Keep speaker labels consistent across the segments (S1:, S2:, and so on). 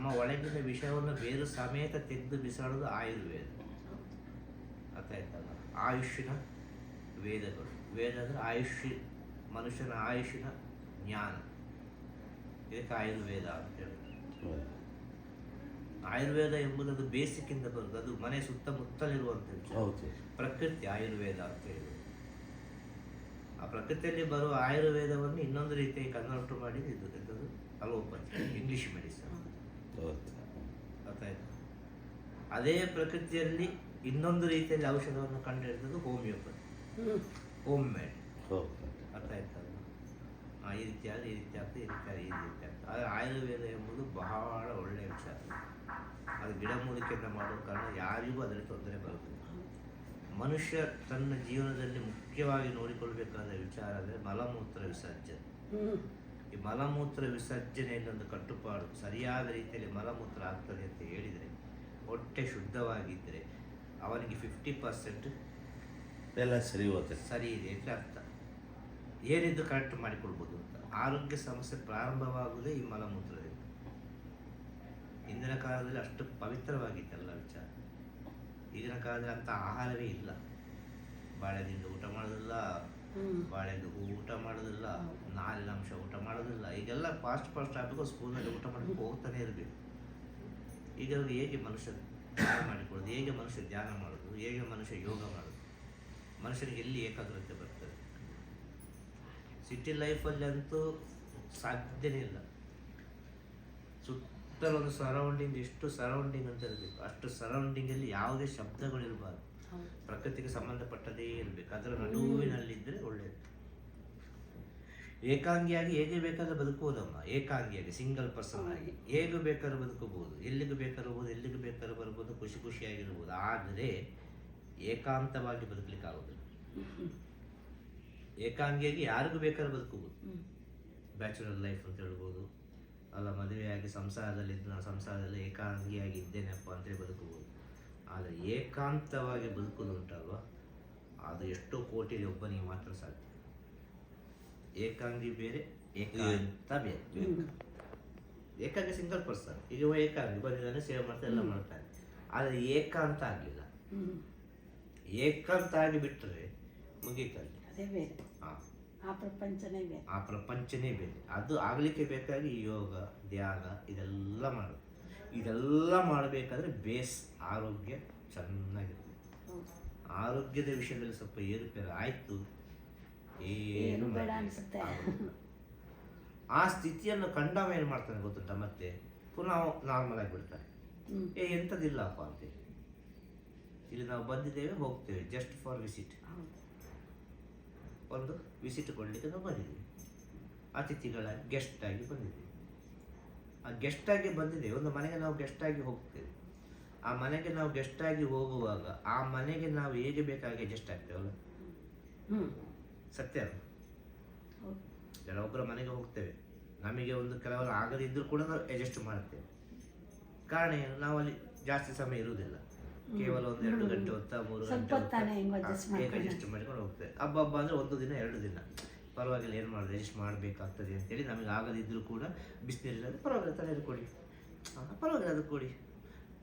S1: ನಮ್ಮ ಒಳಗಿನ ವಿಷಯವನ್ನು ಬೇರು ಸಮೇತ ತೆಗೆದು ಬಿಸಾಡೋದು ಆಯುರ್ವೇದ. ಅರ್ಥ ಆಯ್ತಲ್ಲ? ಆಯುಷ್ಯನ ವೇದಗಳು. ವೇದ ಅಂದರೆ ಆಯುಷ್ಯ ಮನುಷ್ಯನ ಆಯುಷ್ಯನ ಜ್ಞಾನ. ಇದಕ್ಕೆ ಆಯುರ್ವೇದ ಅಂತ ಹೇಳ್ತಾರೆ
S2: ಹೌದು.
S1: ಆಯುರ್ವೇದ ಎಂಬುದು ಅದು ಬೇಸಿಕ್ಕಿಂದ ಬರುತ್ತೆ ಅದು ಮನೆ ಸುತ್ತಮುತ್ತಲಿರುವಂಥ ವಿಷಯ ಪ್ರಕೃತಿ ಆಯುರ್ವೇದ ಅಂತ ಹೇಳುದು. ಆ ಪ್ರಕೃತಿಯಲ್ಲಿ ಬರುವ ಆಯುರ್ವೇದವನ್ನು ಇನ್ನೊಂದು ರೀತಿಯಾಗಿ ಕನ್ವರ್ಟ್ ಮಾಡಿದ್ದು ಇದು ಎಂಥದ್ದು ಅಲೋಪತಿ ಇಂಗ್ಲೀಷ್ ಮೆಡಿಸಿನ್ ಗೊತ್ತಾಯ್ತು ಅದೇ ಪ್ರಕೃತಿಯಲ್ಲಿ ಇನ್ನೊಂದು ರೀತಿಯಲ್ಲಿ ಔಷಧವನ್ನು ಕಂಡುಹಿಡಿದದ್ದು ಹೋಮಿಯೋಪತಿ. ಹೋಮ್. ಮೇಡ್ ಅರ್ಥ ಆಯ್ತಲ್ಲ ಆ, ಈ ರೀತಿ ಆದರೆ ಈ ರೀತಿ ಆಗ್ತದೆ ಈ ರೀತಿ ಆದರೆ ಈ ರೀತಿ ಆಗ್ತದೆ ಆದರೆ ಆಯುರ್ವೇದ ಎಂಬುದು ಬಹಳ ಒಳ್ಳೆಯ ವಿಚಾರ ಅದು ಗಿಡಮೂಲಿಕೆಯಿಂದ ಮಾಡುವ ಕಾರಣ ಯಾರಿಗೂ ಅದರಲ್ಲಿ ತೊಂದರೆ ಬರುತ್ತದೆ ಮನುಷ್ಯ ತನ್ನ ಜೀವನದಲ್ಲಿ ಮುಖ್ಯವಾಗಿ ನೋಡಿಕೊಳ್ಬೇಕಾದ ವಿಚಾರ ಅಂದರೆ ಮಲಮೂತ್ರ ವಿಸರ್ಜನೆ. ಈ ಮಲಮೂತ್ರ ವಿಸರ್ಜನೆ ಒಂದು ಕಟ್ಟುಪಾಡು ಸರಿಯಾದ ರೀತಿಯಲ್ಲಿ ಮಲಮೂತ್ರ ಆಗ್ತದೆ ಅಂತ ಹೇಳಿದರೆ ಹೊಟ್ಟೆ ಶುದ್ಧವಾಗಿದ್ದರೆ ಅವನಿಗೆ ಫಿಫ್ಟಿ ಪರ್ಸೆಂಟ್
S2: ಎಲ್ಲ ಸರಿ ಹೋಗುತ್ತೆ
S1: ಸರಿ ಇದೆ ಅಂತ ಅರ್ಥ. ಏನಿದ್ದು ಕರೆಕ್ಟ್ ಮಾಡಿಕೊಳ್ಬೋದು ಅಂತ. ಆರೋಗ್ಯ ಸಮಸ್ಯೆ ಪ್ರಾರಂಭವಾಗುವುದೇ ಈ ಮಲಮೂತ್ರದಿಂದ. ಹಿಂದಿನ ಕಾಲದಲ್ಲಿ ಅಷ್ಟು ಪವಿತ್ರವಾಗಿತ್ತಲ್ಲ ವಿಚಾರ. ಈಗಿನ ಕಾಲದಲ್ಲಿ ಅಂಥ ಆಹಾರವೇ ಇಲ್ಲ. ಬಾಳೆದಿಂದ ಊಟ ಮಾಡೋದಿಲ್ಲ ಬಾಳೆದು ಊಟ ಮಾಡೋದಿಲ್ಲ ನಾಲಿನ ಅಂಶ ಊಟ ಮಾಡೋದಿಲ್ಲ. ಈಗೆಲ್ಲ ಫಾಸ್ಟ್ ಫಾಸ್ಟ್ ಆಗಬೇಕು ಸ್ಪೂನಲ್ಲಿ ಊಟ ಮಾಡಬೇಕು ಹೋಗ್ತಾನೆ ಇರಬೇಕು. ಈಗ ಹೇಗೆ ಮನುಷ್ಯ ಧ್ಯಾನ ಮಾಡಿಕೊಳ್ಳೋದು ಹೇಗೆ ಮನುಷ್ಯ ಧ್ಯಾನ ಮಾಡೋದು ಹೇಗೆ ಮನುಷ್ಯ ಯೋಗ ಮಾಡೋದು ಮನುಷ್ಯನಿಗೆ ಎಲ್ಲಿ ಏಕಾಗ್ರತೆ ಬರ್ತದೆ? ಸಿಟಿ ಲೈಫಲ್ಲಿ ಅಂತೂ ಸಾಧ್ಯನೇ ಇಲ್ಲ. ಸುತ್ತಲೊಂದು ಸರೌಂಡಿಂಗ್ ಎಷ್ಟು ಸರೌಂಡಿಂಗ್ ಅಂತ ಇರಬೇಕು. ಅಷ್ಟು ಸರೌಂಡಿಂಗಲ್ಲಿ ಯಾವುದೇ ಶಬ್ದಗಳಿರಬಾರ್ದು. ಪ್ರಕೃತಿಗೆ ಸಂಬಂಧಪಟ್ಟದೇ ಇರಬೇಕು. ಅದರ ನಡುವಿನಲ್ಲಿದ್ದರೆ ಒಳ್ಳೆಯದು ಏಕಾಂಗಿಯಾಗಿ ಹೇಗೆ ಬೇಕಾದ್ರೆ ಬದುಕುವುದಮ್ಮ ಏಕಾಂಗಿಯಾಗಿ ಸಿಂಗಲ್ ಪರ್ಸನ್ ಆಗಿ. ಹೇಗೆ ಬೇಕಾದ್ರೂ ಬದುಕಬಹುದು ಎಲ್ಲಿಗೆ ಬೇಕಾದ್ರೂ ಹೋಗ್ಬೋದು ಎಲ್ಲಿಗೂ ಬೇಕಾದ್ರೂ ಬರ್ಬೋದು ಖುಷಿ ಖುಷಿಯಾಗಿರ್ಬೋದು. ಆದರೆ ಏಕಾಂತವಾಗಿ ಬದುಕಲಿಕ್ಕೆ ಆಗೋದಿಲ್ಲ. ಏಕಾಂಗಿಯಾಗಿ ಯಾರಿಗೂ ಬೇಕಾದ್ರೂ ಬದುಕಬಹುದು ಬ್ಯಾಚುಲರ್ ಲೈಫ್ ಅಂತ ಹೇಳ್ಬೋದು. ಅಲ್ಲ ಮದುವೆಯಾಗಿ ಸಂಸಾರದಲ್ಲಿ ನಾನು ಸಂಸಾರದಲ್ಲಿ ಏಕಾಂಗಿಯಾಗಿ ಇದ್ದೇನೆಪ್ಪ ಅಂತೇಳಿ ಬದುಕಬಹುದು ಆದರೆ ಏಕಾಂತವಾಗಿ ಬದುಕಲು ಉಂಟಲ್ವ? ಅದು ಎಷ್ಟೋ ಕೋಟಿಯಲ್ಲಿ ಒಬ್ಬನಿಗೆ ಮಾತ್ರ ಸಾಧ್ಯ. ಏಕಾಂಗಿ ಬೇರೆ ಏಕಾಂತ ಬೇರೆ. ಏಕಾಂಗಿ ಸಿಂಗಲ್ ಪರ್ಸನ್ ಈಗ ಏಕಾಂಗಿ ಬಂದಿದ್ದಾನೆ ಸೇವೆ ಮಾಡ್ತಾ ಎಲ್ಲ ಮಾಡ್ತಾನೆ. ಆದರೆ ಏಕಾಂತ ಆಗಲಿಲ್ಲ. ಏಕಾಂತ ಆಗಿ ಬಿಟ್ಟರೆ ಮುಗೀತಲ್ಲಿ.
S3: ಅದೇ
S1: ಹಾಂ
S3: ಆ ಪ್ರಪಂಚನೇ ಬೇರೆ.
S1: ಆ ಪ್ರಪಂಚನೇ ಬೇರೆ. ಅದು ಆಗಲಿಕ್ಕೆ ಬೇಕಾಗಿ ಯೋಗ ಧ್ಯಾನ ಇದೆಲ್ಲ ಮಾಡೋದು. ಇದೆಲ್ಲ ಮಾಡಬೇಕಾದ್ರೆ ಬೇಸ್ ಆರೋಗ್ಯ ಚೆನ್ನಾಗಿರುತ್ತೆ. ಆರೋಗ್ಯದ ವಿಷಯದಲ್ಲಿ ಸ್ವಲ್ಪ ಏರುಪೇರು ಆಯಿತು
S3: ಏನು.
S1: ಆ ಸ್ಥಿತಿಯನ್ನು ಕಂಡವ ಏನು ಮಾಡ್ತಾನೆ ಗೊತ್ತುಂಟ? ಮತ್ತೆ ಪುನಃ ನಾರ್ಮಲ್ ಆಗಿ
S3: ಬಿಡ್ತಾರೆ.
S1: ಏ ಎಂಥದಿಲ್ಲಪ್ಪ ಅಂತೇಳಿ. ಇಲ್ಲಿ ನಾವು ಬಂದಿದ್ದೇವೆ ಹೋಗ್ತೇವೆ ಜಸ್ಟ್ ಫಾರ್ ವಿಸಿಟ್ ಒಂದು ವಿಸಿಟ್ ಕೊಡಲಿಕ್ಕೆ ನಾವು ಬಂದಿದ್ದೀವಿ. ಅತಿಥಿಗಳ ಗೆಸ್ಟ್ ಆಗಿ ಬಂದಿದ್ದೀವಿ. ಆ ಗೆಸ್ಟ್ ಆಗಿ ಬಂದಿದೆ. ಒಂದು ಮನೆಗೆ ನಾವು ಗೆಸ್ಟ್ ಆಗಿ ಹೋಗ್ತೇವೆ. ಆ ಮನೆಗೆ ನಾವು ಗೆಸ್ಟ್ ಆಗಿ ಹೋಗುವಾಗ ಆ ಮನೆಗೆ ನಾವು ಹೇಗೆ ಬೇಕಾಗಿ ಅಡ್ಜಸ್ಟ್ ಆಗ್ತೇವಲ್ಲ
S3: ಹ್ಮ್.
S1: ಸತ್ಯ ಕೆಲವೊಬ್ಬರ ಮನೆಗೆ ಹೋಗ್ತೇವೆ. ನಮಗೆ ಒಂದು ಕೆಲವರು ಆಗದಿದ್ದರೂ ಕೂಡ ನಾವು ಅಡ್ಜಸ್ಟ್ ಮಾಡ್ತೇವೆ. ಕಾರಣ ಏನು? ನಾವು ಅಲ್ಲಿ ಜಾಸ್ತಿ ಸಮಯ ಇರುವುದಿಲ್ಲ. ಕೇವಲ ಒಂದು ಎರಡು ಗಂಟೆ ಹೊತ್ತ ಮೂರು ಗಂಟೆ. ಅಡ್ಜಸ್ಟ್ ಮಾಡ್ಕೊಂಡು ಹೋಗ್ತೇವೆ. ಹಬ್ಬ ಹಬ್ಬ ಅಂದರೆ ಒಂದು ದಿನ ಎರಡು ದಿನ. ಪರವಾಗಿಲ್ಲ ಏನು ಮಾಡೋದು ಅಡ್ಜಸ್ಟ್ ಮಾಡಬೇಕಾಗ್ತದೆ ಅಂತೇಳಿ ನಮಗೆ ಆಗದಿದ್ದರೂ ಕೂಡ ಬಿಸಿನೀರಿಲ್ಲ ಪರವಾಗಿಲ್ಲ ತಲೆಯಲ್ಲಿ ಕೊಡಿ. ಪರವಾಗಿಲ್ಲ ಅದು ಕೊಡಿ.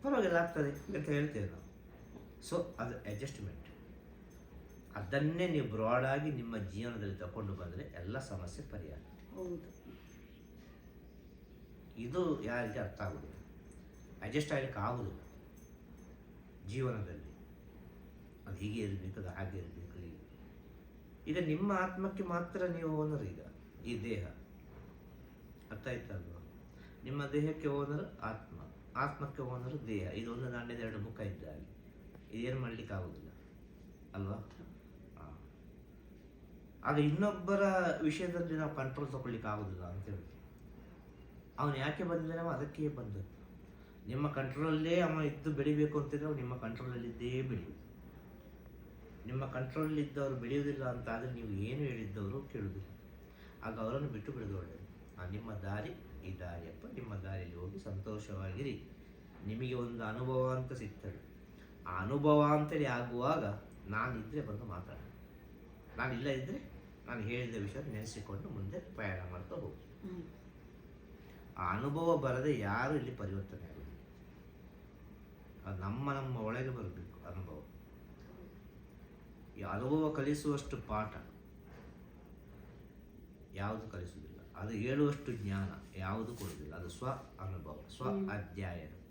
S1: ಪರವಾಗಿಲ್ಲ ಆಗ್ತದೆ ಅಂತ ಹೇಳ್ತೇವೆ ನಾವು. ಸೊ ಅದು ಅಡ್ಜಸ್ಟ್ಮೆಂಟ್ ಅದನ್ನೇ ನೀವು ಬ್ರಾಡಾಗಿ ನಿಮ್ಮ ಜೀವನದಲ್ಲಿ ತಗೊಂಡು ಬಂದರೆ ಎಲ್ಲ ಸಮಸ್ಯೆ ಪರಿಹಾರ.
S3: ಹೌದು.
S1: ಇದು ಯಾರಿಗೆ ಅರ್ಥ ಆಗೋದಿಲ್ಲ. ಅಡ್ಜಸ್ಟ್ ಆಗಲಿಕ್ಕೆ ಆಗೋದಿಲ್ಲ. ಜೀವನದಲ್ಲಿ. ಅದು ಹೀಗೆ ಇರಬೇಕು ಅದು ಹಾಗೆ ಇರಬೇಕು ಈಗ ನಿಮ್ಮ ಆತ್ಮಕ್ಕೆ ಮಾತ್ರ ನೀವು ಓನರ್ ಈಗ, ಈ ದೇಹ. ಅರ್ಥ ಆಯ್ತಲ್ವಾ ನಿಮ್ಮ ದೇಹಕ್ಕೆ ಓನರ್ ಆತ್ಮ, ಆತ್ಮಕ್ಕೆ ಓನರ್ ದೇಹ. ಇದು ಒಂದು ನಾಣ್ಯದ ಎರಡು ಮುಖ ಇದ್ದ ಹಾಗೆ. ಇದೇನು ಮಾಡ್ಲಿಕ್ಕೆ ಆಗೋದಿಲ್ಲ, ಅಲ್ವಾ? ಆಗ ಇನ್ನೊಬ್ಬರ ವಿಷಯದಲ್ಲಿ ನಾವು ಕಂಟ್ರೋಲ್ ತಗೊಳ್ಳಿಕ್ಕೆ ಆಗೋದಿಲ್ಲ ಅಂತ ಅವನು ಯಾಕೆ ಬಂದಿದ್ದಾನೆ ಅದಕ್ಕೆ ಬಂದದ್ದು. ನಿಮ್ಮ ಕಂಟ್ರೋಲಲ್ಲೇ ಅವನು ಇದ್ದು ಬೆಳಿಬೇಕು ಅಂತಿದ್ರೆ ಅವನು ನಿಮ್ಮ ಕಂಟ್ರೋಲಲ್ಲಿದ್ದೇ ಬೆಳೆಯುವುದು ನಿಮ್ಮ ಕಂಟ್ರೋಲಲ್ಲಿದ್ದವರು ಬೆಳೆಯುವುದಿಲ್ಲ ಅಂತ ಆದರೆ ನೀವು ಏನು ಹೇಳಿದ್ದವರು ಕೇಳುವುದಿಲ್ಲ. ಆಗ ಅವರನ್ನು ಬಿಟ್ಟು ಬಿಡೋದು ಒಳ್ಳೆಯದು ಆ ನಿಮ್ಮ ದಾರಿ ಈ ದಾರಿಯಪ್ಪ ನಿಮ್ಮ ದಾರಿಯಲ್ಲಿ ಹೋಗಿ ಸಂತೋಷವಾಗಿರಿ. ನಿಮಗೆ ಒಂದು ಅನುಭವ ಅಂತ ಸಿಗ್ತದೆ. ಆ ಅನುಭವ ಅಂತೇಳಿ ಆಗುವಾಗ ನಾನಿದ್ದರೆ ಬಂದು ಮಾತಾಡ ಇಲ್ಲ ಇದ್ದರೆ ನಾನು ಹೇಳಿದ ವಿಷಯ ನೆನೆಸಿಕೊಂಡು ಮುಂದೆ ಪ್ರಯಾಣ ಮಾಡ್ತಾ ಹೋಗಿ. ಆ ಅನುಭವ ಬರದೆ ಯಾರು ಇಲ್ಲಿ ಪರಿವರ್ತನೆ ಆಗೋದಿಲ್ಲ ಅದು ನಮ್ಮ ನಮ್ಮ ಒಳಗೆ ಬರಬೇಕು ಈ ಅನುಭವ ಕಲಿಸುವಷ್ಟು ಪಾಠ ಯಾವುದು ಕಲಿಸುವುದಿಲ್ಲ. ಅದು ಹೇಳುವಷ್ಟು ಜ್ಞಾನ ಯಾವುದು ಕೊಡುವುದಿಲ್ಲ. ಅದು ಸ್ವ ಅನುಭವ ಸ್ವ ಅಧ್ಯಯನ.